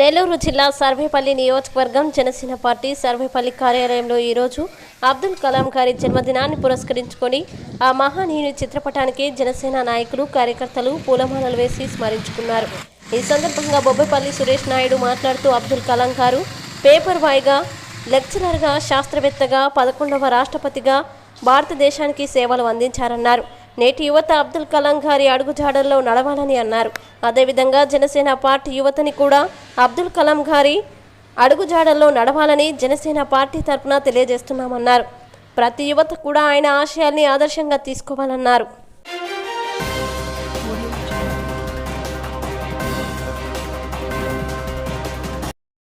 నెల్లూరు జిల్లా సర్వేపల్లి నియోజకవర్గం జనసేన పార్టీ సర్వేపల్లి కార్యాలయంలో ఈరోజు అబ్దుల్ కలాం గారి జన్మదినాన్ని పురస్కరించుకొని ఆ మహానీయుని చిత్రపటానికి జనసేన నాయకులు కార్యకర్తలు పూలమాలలు వేసి స్మరించుకున్నారు. ఈ సందర్భంగా బొబ్బపల్లి సురేష్ నాయుడు మాట్లాడుతూ అబ్దుల్ కలాం గారు పేపర్ వాయిగా లెక్చరర్గా శాస్త్రవేత్తగా పదకొండవ రాష్ట్రపతిగా భారతదేశానికి సేవలు అందించారన్నారు. నేటి యువత అబ్దుల్ కలాం గారి అడుగుజాడల్లో నడవాలని అన్నారు. అదేవిధంగా జనసేన పార్టీ యువతని కూడా అబ్దుల్ కలాం గారి అడుగుజాడల్లో నడవాలని జనసేన పార్టీ తరఫున తెలియజేస్తున్నామన్నారు. ప్రతి యువత కూడా ఆయన ఆశయాల్ని ఆదర్శంగా తీసుకోవాలన్నారు.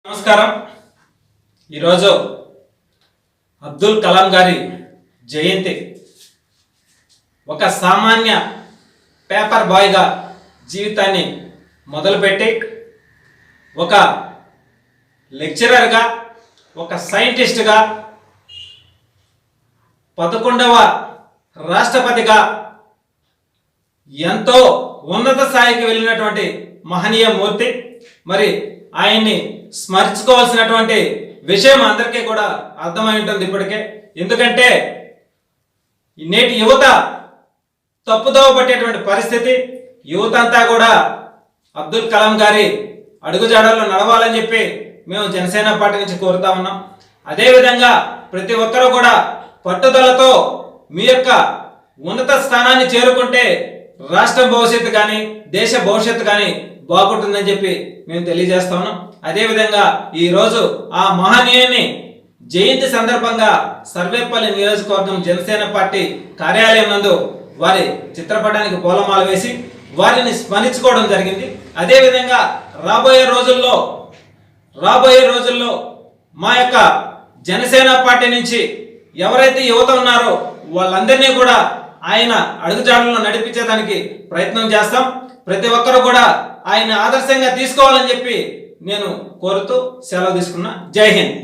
నమస్కారం. ఈరోజు అబ్దుల్ కలాం గారి జయంతి ఒక సామాన్య పేపర్ బాయ్గా జీవితాన్ని మొదలుపెట్టి ఒక లెక్చరర్గా ఒక సైంటిస్ట్గా పదకొండవ రాష్ట్రపతిగా ఎంతో ఉన్నత స్థాయికి వెళ్ళినటువంటి మహనీయ మూర్తి. మరి ఆయన్ని స్మరించుకోవాల్సినటువంటి విషయం అందరికీ కూడా అర్థమై ఉంటుంది ఇప్పటికే. ఎందుకంటే నేటి యువత తప్పుదోవ పట్టేటువంటి పరిస్థితి. యువత అంతా కూడా అబ్దుల్ కలాం గారి అడుగుజాడల్లో నడవాలని చెప్పి మేము జనసేన పార్టీ నుంచి కోరుతా ఉన్నాం. అదేవిధంగా ప్రతి ఒక్కరూ కూడా పట్టుదలతో మీ యొక్క ఉన్నత స్థానాన్ని చేరుకుంటే రాష్ట్ర భవిష్యత్తు కానీ దేశ భవిష్యత్తు కానీ బాగుంటుందని చెప్పి మేము తెలియజేస్తా ఉన్నాం. అదేవిధంగా ఈరోజు ఆ మహనీయుని జయంతి సందర్భంగా సర్వేపల్లి నియోజకవర్గం జనసేన పార్టీ కార్యాలయం నందు వారి చిత్రపటానికి పూలమాల వేసి వారిని స్మరించుకోవడం జరిగింది. అదేవిధంగా రాబోయే రోజుల్లో రాబోయే రోజుల్లో మా యొక్క జనసేన పార్టీ నుంచి ఎవరైతే యువత ఉన్నారో వాళ్ళందరినీ కూడా ఆయన అడుగుజాడల్లో నడిపించేదానికి ప్రయత్నం చేస్తాం. ప్రతి ఒక్కరు కూడా ఆయన ఆదర్శంగా తీసుకోవాలని చెప్పి నేను కోరుతూ సెలవు తీసుకున్నా. జై హింద్.